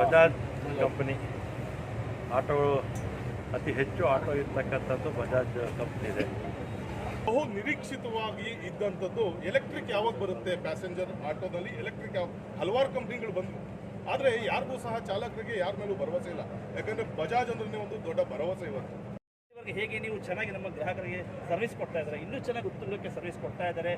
Bajaj company. Auto ಅತಿ ಹೆಚ್ಚು auto ಇರ್ತಕ್ಕಂಥದ್ದು ಬಜಾಜ್ ಕಂಪ್ನಿ ಇದೆ. ಬಹು ನಿರೀಕ್ಷಿತವಾಗಿ ಇದ್ದಂಥದ್ದು ಎಲೆಕ್ಟ್ರಿಕ್ ಯಾವಾಗ ಬರುತ್ತೆ ಪ್ಯಾಸೆಂಜರ್ ಆಟೋದಲ್ಲಿ? ಎಲೆಕ್ಟ್ರಿಕ್ ಯಾವಾಗ ಹಲವಾರು ಕಂಪ್ನಿಗಳು ಬಂದವು. ಆದರೆ ಯಾರಿಗೂ ಸಹ ಚಾಲಕರಿಗೆ ಯಾರ ಮೇಲೂ ಭರವಸೆ ಇಲ್ಲ. ಯಾಕಂದರೆ ಬಜಾಜ್ ಅಂದ್ರೆ ಒಂದು ದೊಡ್ಡ ಭರವಸೆ ಇವತ್ತು. ಇವಾಗ ಹೇಗೆ ನೀವು ಚೆನ್ನಾಗಿ ನಮ್ಮ ಗ್ರಾಹಕರಿಗೆ ಸರ್ವಿಸ್ ಕೊಡ್ತಾ ಇದ್ದಾರೆ? ಇನ್ನೂ ಚೆನ್ನಾಗಿ ಉತ್ತುಂಗಕ್ಕೆ ಸರ್ವಿಸ್ ಕೊಡ್ತಾ ಇದ್ದಾರೆ?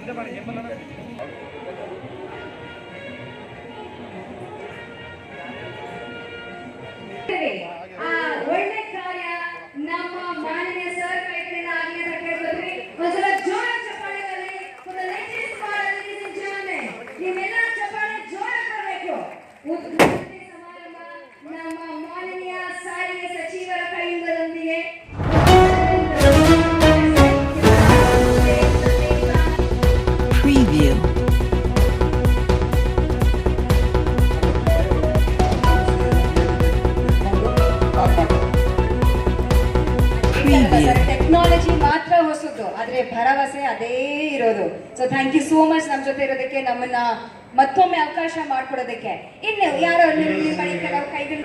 இந்த மாதிரி எம்எல்ஏ Preview. ಟೆಕ್ನಾಲಜಿ ಮಾತ್ರ ಹೊಸದು ಆದ್ರೆ ಭರವಸೆ ಅದೇ ಇರೋದು. So thank you so much ನಮ್ಮ ಜೊತೆ ಇರೋದಕ್ಕೆ ನಮ್ಮನ್ನ ಮತ್ತೊಮ್ಮೆ ಅವಕಾಶ ಮಾಡ್ಕೊಡೋದಕ್ಕೆ. ಇನ್ನು ಯಾರೋ ಮಾಡಿ ಕೆಲವು ಕೈಗಳು.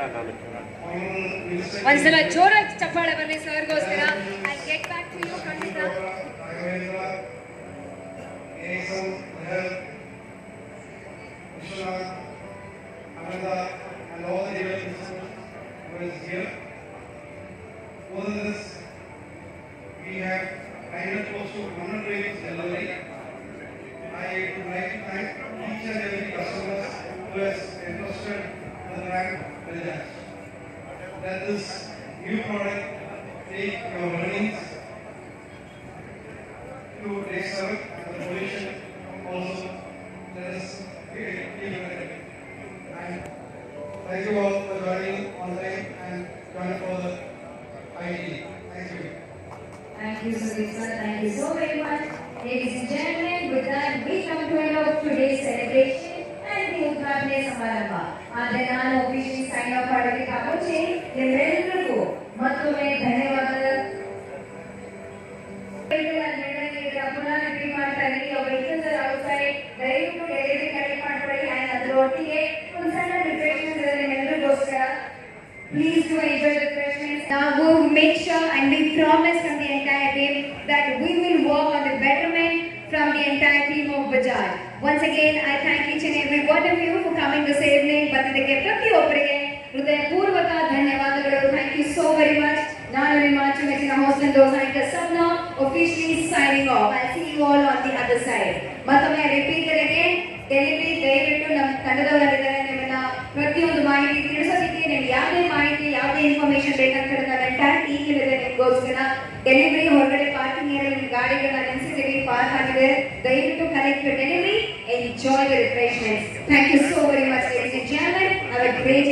ಒಂದ್ಸಲ ಜೋರ ಚಪ್ಪಾಳೆ ಬನ್ನಿ ಸರ್ಗೋಸ್ಕರ and all the devotees who is here. Than this, we have up close to 100 trains generally. I would like to thank each and every customer who has entrusted the brand with us. That this new product take your learnings to take service the pollution thank you all for joining online and joining for the IT. Thank you. Thank you, Sudhir sir. Thank you so very much. Ladies and gentlemen, with that, we come to end of today's celebration and the ಉದ್ಘಾಟನೆ ಸಮಾರಂಭ. ಆದ್ರೆ ನಾನು officially sign off ಮಾಡೋದಕ್ಕೆ ಮುಂಚೆ ನಿಮ್ಮೆಲ್ಲರಿಗೂ ಮತ್ತೊಮ್ಮೆ ಧನ್ಯವಾದ ಪುನಃ ರಿಪೀಟ್ ಮಾಡ್ತಾ ಇದ್ದೀನಿ your vehicles are outside. ದಯವಿಟ್ಟು ಡೆಲಿವರಿ ಕಲೆಕ್ಟ್ ಮಾಡ್ಕೊಳ್ಳಿ and ಅದರೊಟ್ಟಿಗೆ ಒಂದು ಸಣ್ಣ ರಿಫ್ರೆಶ್ಮೆಂಟ್ ಇದೆ ನಿಮ್ಮೆಲ್ಲರಿಗೋಸ್ಕರ Please do enjoy the refreshments. Now we will make sure and we promise from the entire team that we will work on the betterment from the entire team of Bajaj. Once again, I thank each and every one of you for coming this evening. ಬಂದಿದ್ದಕ್ಕೆ ಪ್ರತಿಯೊಬ್ಬರಿಗೆ ಹೃದಯಪೂರ್ವಕ ಧನ್ಯವಾದಗಳು thank you so very much ನಾನು ನಿಮ್ಮ ಅಚ್ಚುಮೆಚ್ಚಿನ hostel ದೋಸಾನಿಕ Sapna officially signing off. I'll see you all on the other side. ಮತ್ತೊಮ್ಮೆ repeat again delivery ದಯವಿಟ್ಟು ನಮ್ಮ ತಂಡದವರಿದ್ದಾರೆ ನಿಮ್ಮನ್ನ ಪ್ರತಿಯೊಂದು ಮಾಹಿತಿ ತಿಳಿಸೋದಕ್ಕೆ ನಿಮ್ಗೆ ಯಾವುದೇ ಮಾಹಿತಿ, ಯಾವುದೇ ಇನ್ಫಾರ್ಮೇಶನ್ ಬೇಕಂತ ನನ್ನ ಎಂಟೈರ್ ಟೀಮ್ ಇದೆ ನಿಮಗೋಸ್ಕರ ಡೆಲಿವರಿ ಹೊರಗಡೆ ಪಾರ್ಕಿಂಗ್ ಏರಿಯಲ್ಲಿ ಗಾಡಿಗಳನ್ನ ನಿಲ್ಲಿಸಿದ್ದೀವಿ ಪಾರ್ಕ್ ಆಗಿದೆ. ದಯವಿಟ್ಟು connect delivery enjoy the refreshments thank you so very much ladies and gentlemen have great